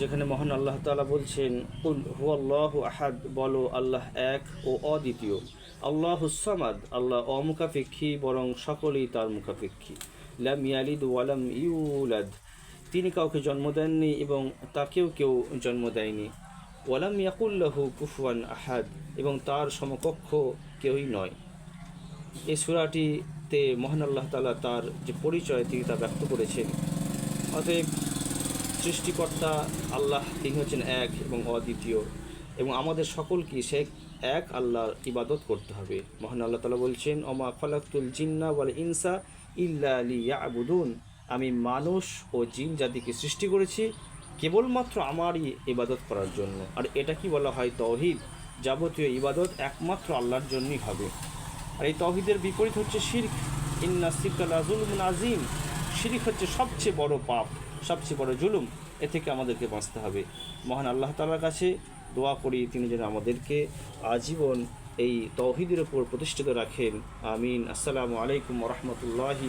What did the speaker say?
যেখানে মহান আল্লাহ তালা বলছেন, কুল হুয়াল্লাহ আহাদ বলো, আল্লাহ এক ও অদ্বিতীয় আল্লাহ সামাদ, আল্লাহ অমুখাপেক্ষী, বরং সকলেই তার মুখাপেক্ষী। লাম ইয়ালিদ ওয়ালাম ইউলাদ, তিনি কাউকে জন্ম দেননি এবং তাকেও কেউ জন্ম দেয়নি। ওয়ালাম ইয়াকুল্লাহু কুফুয়ান আহাদ, এবং তার সমকক্ষ কেউই নয়। এই সুরাটিতে মহান আল্লাহ তালা তার যে পরিচয় তিনি তা ব্যক্ত করেছেন। অতএব সৃষ্টিকর্তা আল্লাহ, তিনি হচ্ছেন এক এবং অদ্বিতীয়। এবং আমাদের সকলকে সে এক আল্লাহর ইবাদত করতে হবে। মহান আল্লাহ তালা বলছেন, ওমা ফলাকুল জিন্না বলে ইনসা ইল্লা আলী ইয়াবুদুন আমি মানুষ ও জিন জাতিকে সৃষ্টি করেছি কেবলমাত্র আমারই ইবাদত করার জন্য। আর এটা কি বলা হয়? তৌহিদ যাবতীয় ইবাদত একমাত্র আল্লাহর জন্যই হবে। আর এই তৌহিদের বিপরীত হচ্ছে শির্ক। ইন্না সিরকাল আজিম শিরিক হচ্ছে সবচেয়ে বড় পাপ। সবচেয়ে বড় জুলুম, এ থেকে আমাদেরকে বাঁচতে হবে। মহান আল্লাহ তালার কাছে দোয়া করি, তিনি যেন আমাদেরকে আজীবন এই তৌহিদের উপর প্রতিষ্ঠিত রাখেন। আমিন। আসসালামু আলাইকুম রহমতুল্লাহি